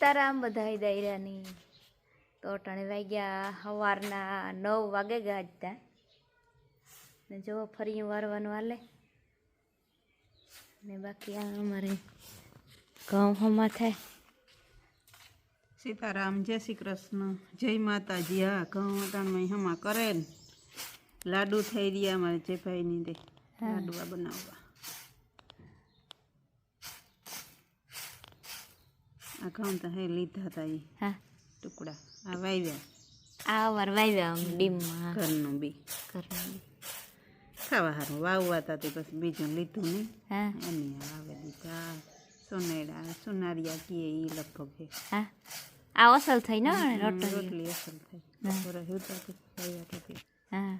સીતારામ બધાય દાયરાની. તો અટાણે વાગ્યા સવારના નવ વાગે ગાજતા. ને જો ફરી વારવાનું હાલે. ને બાકી આ અમારે ઘઉં હમા થાય. સીતારામ જય શ્રી કૃષ્ણ. જય માતાજી. હા ઘઉં વટાણમાં હમા કરે ને લાડુ થઈ રહ્યા અમારે જેભાઈની દે. લાડુઆ બનાવવા. આ ઘઉં તો હે લીધા હતા એ હા. ટુકડા. આ વાવ્યા આ વાર વાવ્યા આમ ડીમમાં. ઘરનું બી. કરવાનું ખાવા સારું વાવવા હતા તે પછી બીજું લીધું નહીં. હા. એની વાવે દીધા સોનેડા સોનારિયા કીએ એ લગભગ હે. હા. આ અસલ થઈ ને રોટલી? રોટલી અસલ થાય બપોરે હુતા તો. વાવ્યા હા.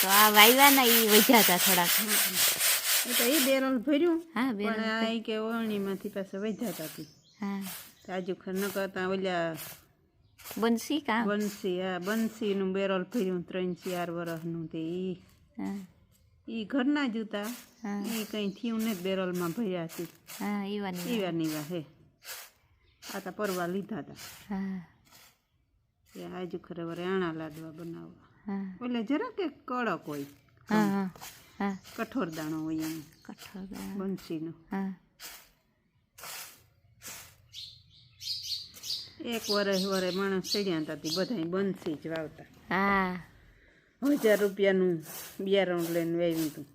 તો આ વાવ્યાના એ વજ્યા હતા થોડાક. એ તો એ બેરલ ભર્યું. હા બે પણ આ ઈ કે ઓળણીમાંથી પાછા વધ્યા હતા હા. તાજુ ખર ન કરતા ઓલ્યા બનશી કા? બંસી આ બંસીનું બેરલ ભર્યું ત્રણ ચાર વર્ષનું તે ઈ. હા. ઈ ઘરના જ હતા. હા. એ કંઈ થયું ને બેરલમાં ભર્યા હતી હા હે. આ તો પરવા લીધા હતા હા. એ આજુ ખરે વરે આણા લાડવા બનાવવા. હા. એટલે જરાક કડક હોય. હા હા. હા. કઠોર દાણો હોય એમ. કઠોર. બંસીનો. હા. એક વરસ વરે માણસ ચડ્યા હતા બધા બંસી જ વાવતા. હા. હજાર રૂપિયાનું બિયારણ લઈને વાવ્યું હતું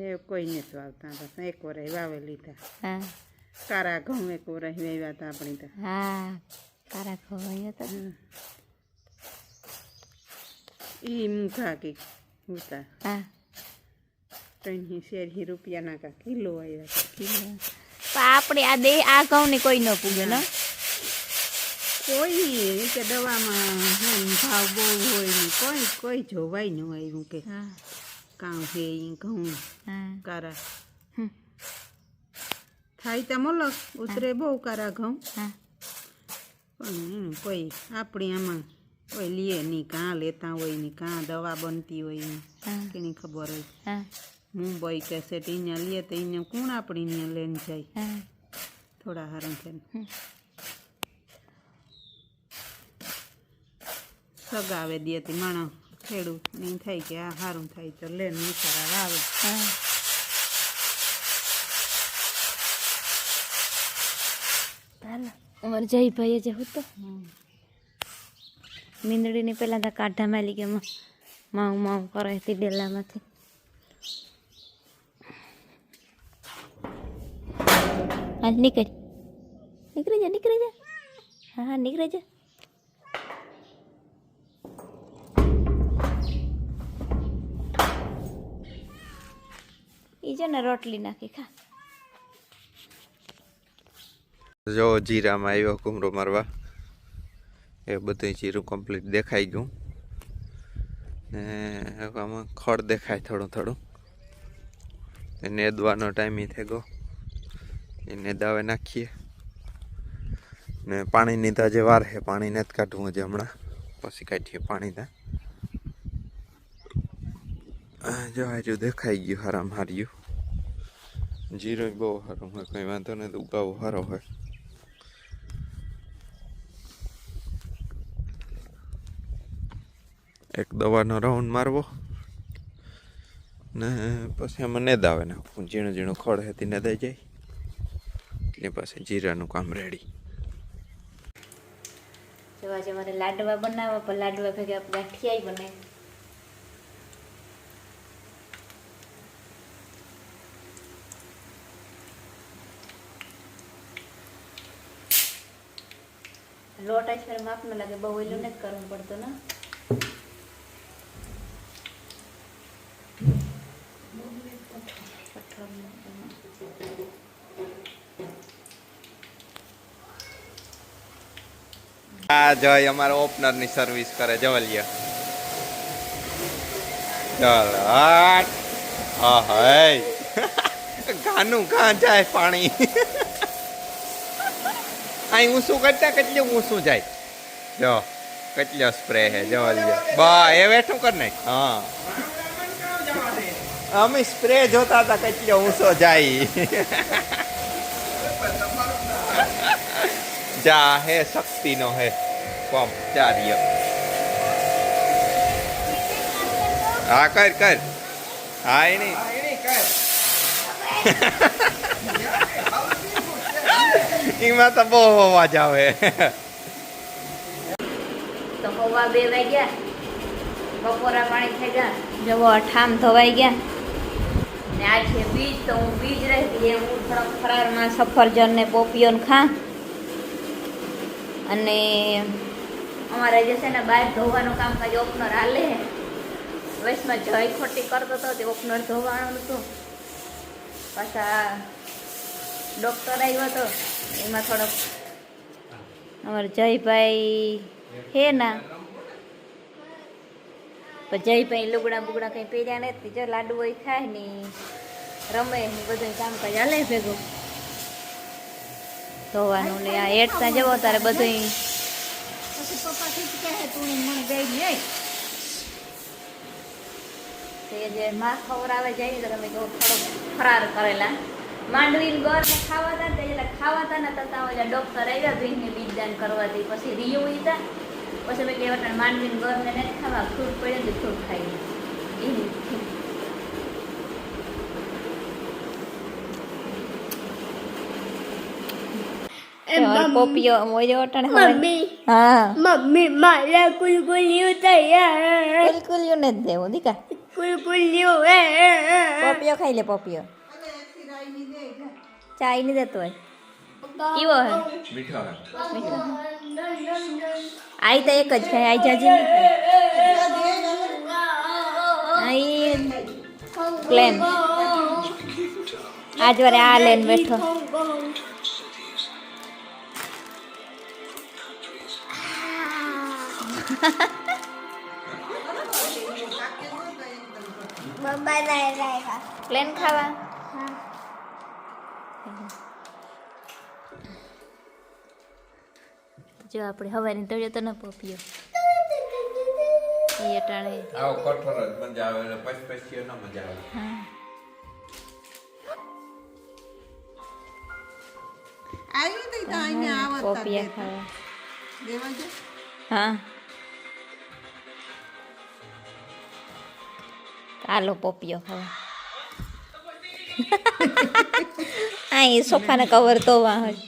એ કોઈને જ વાવતા બસ એક વરસ વાવેલી લીધા. કારા ઘઉં એક વરસ વાવ્યા હતા આપણી તો. હા. કારા ખવાય હતા એ મૂંઘા કે હતા હા. ત્રણ શેરી રૂપિયાના કા કિલો આવ્યા કિલો. પણ આપણે આ દે આ ઘઉં ને કોઈ ન પૂગે ને? કોઈ કે દવામાં ભાવ બહુ હોય ને કોઈ કોઈ જોવાય ન આવ્યું કે. હા. કાં ઈ ઘઉં? હા. કારા. થાય તો મલક ઉતરે બહુ કારા ઘઉં. હા. પણ કોઈ આપણી આમાં કોઈ લીએ નહીં કાં લેતા હોય ને કાં દવા બનતી હોય ને કેની ખબર હોય? હા. મુંબઈ કે સેટ અહીંયા લે તો અહીંયા કોણ આપણી અહીંયા લઈને જાય? થોડા હારણ છે સગાવે દે તે માણસ ખેડૂત નહીં થાય કે આ સારું થાય તો લે નહીં સારા આવે અમારે જયભાઈએ જે હતો મીંદડીની પહેલાં તો કાઢા માલી કે માઉ માઉ કરે હતી ડેલામાંથી હા, નીકળ. નીકળી જા નીકળી જા. હા હા, નીકળી જા. એ છે ને રોટલી નાખી, ખા. જો જીરામાં આવ્યો કુમરો મારવા. એ બધું જીરું કમ્પ્લીટ દેખાઈ ગયું. ને હવે આમાં ખડ દેખાય થોડું થોડું. એ નેદવાનો ટાઈમ થઈ ગયો. એ નેદાવે નાખીએ. ને પાણીની તો જે વાર છે, પાણી નથી કાઢવું હજી હમણાં. પછી કાઢીએ પાણી ત્યાં જો હાર્યું દેખાઈ ગયું, હારામ હાર્યું. જીરો બહુ સારું હોય, કંઈ વાંધો નથી, ઉગાવો સારો હોય. એક દવાનો રાઉન્ડ મારવો. ને પછી એમાં નેદાવે નાખવું. ઝીણું ઝીણું ખડ હતી નેદાઈ જાય. એટલે પાસે જીરાનું કામ રેડી જોવા જે મારે લાડવા બનાવવા, પણ લાડવા ભેગા ગાંઠિયા બને. લોટ આજ ફેર માપ ન લાગે બહુ ઓઈલું નથી કરવું પડતું ને. આ જય અમારો ઓપનરની સર્વિસ કરે જવલિયા ગાનું કાં જાય પાણી. અહીં ઊંસું કરતા કેટલું ઊંસું જાય? જો, કેટલો સ્પ્રે હે જવલિયા બા, એ વેઠું કર નાખ હા. અમે સ્પ્રે જોતા હતા કેટલો ઊંચો જાય. જા હે શક્તિનો હે કોમ ચાર્ય હા કર કર. હા એ નહીં. એમાં તો બહુ અવાજ આવે. તો હવા બે વાગ્યા. બપોરા પાણી થઈ ગયા. જવો અઠામ ધોવાઈ ગયા. ને આ છે બીજ તો હું બીજ રહેતી એ હું થોડોક ફરારમાં સફરજન ને પોપીઓ ખા. અને અમારે જે છે ને બહાર ધોવાનું કામકાજ ઓપનર હાલે વૈશમાં જય ખોટી કરતો હતો તે ઓપનર ધોવાનું હતું. પાછા ડૉક્ટર આવ્યો હતો એમાં થોડોક અમારે જયભાઈ હે ના. પણ જયભાઈ લુગડા બુગડા કંઈ પહેર્યા નથી. જો લાડુ હોય ખાય ને રમે ને બધું કામકાજ હાલે ભેગું. ધોવાનું ને આ હેઠતા જવો તારે બધું જે માં ખવડાવે જાય તો તમે થોડોક ફરાર કરેલા. માંડવી ગર ને ખાવા હતા તે એટલે ખાવા હતા ને તતા ઓલા ડોક્ટર આવ્યા ને બીજદાન કરવાથી. પછી રિયો હતા પછી મેં કહેવા પણ માનવીને ગરને નથી ખાવા ફ્રૂટ પડે ને ફ્રૂટ ખાઈ પોપિયો ખાઈ લે પોપિયો ચાયની દેતો હોય. કેવો હે મીઠો. મીઠો. આઈ તો એક જ ખાય આઈ જાજી આઈ પ્લેન. આજ વારે આ લેન બેઠો. પ્લેન ખાવા? જો આપણે હવાની તળિયો તો ન પોપિયો એ અટાણે આવો કઠોર જ મજા આવે એટલે પછી પછી ન મજા આવે હા આવ્યું તું તો અહીંયા આવત તાર પોપિયા દેતા. ખાવા દેવા દે. હા આલો પોપિયો ખાવા આ એ સોફાના કવર તો વાહ હોય